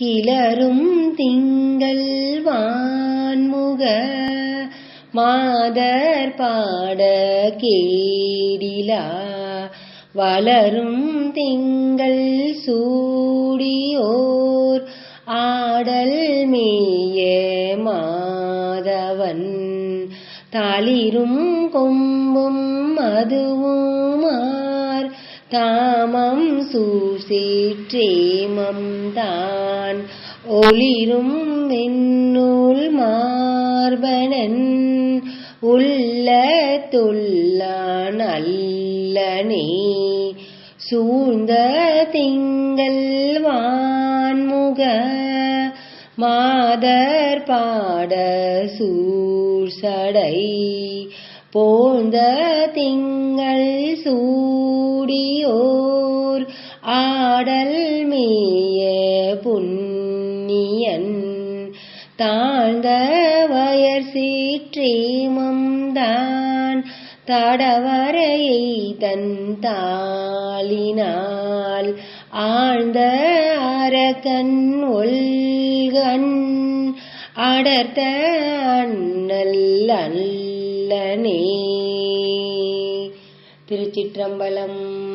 கிளரும் திங்கள் வான்முக மாதர் பாட கேடிலா. வளரும் திங்கள் சூடியோர் ஆடல் மேய மாதவன். தளிரும் கொம்பும் அதுவுமா காமம் சூசேற்றேமம் தான் ஒளிரும் வெண்ணூல் மார்பனன். உள்ள தொல்லான் அல்லனே. சூழ்ந்த திங்கள் வான்முக. மாதர் பாட சூழ்சடை. போந்த திங்கள் சூ ஆடல் மேய புண்ணியன் தாழ்ந்த வயர் சீற்றேமம்தான் தடவரையை தன் தாளினால் ஆழ்ந்த அரக்கன் ஒல்கண் அடர்த்த அண்ணல் அல்லனே. திருச்சிற்றம்பலம்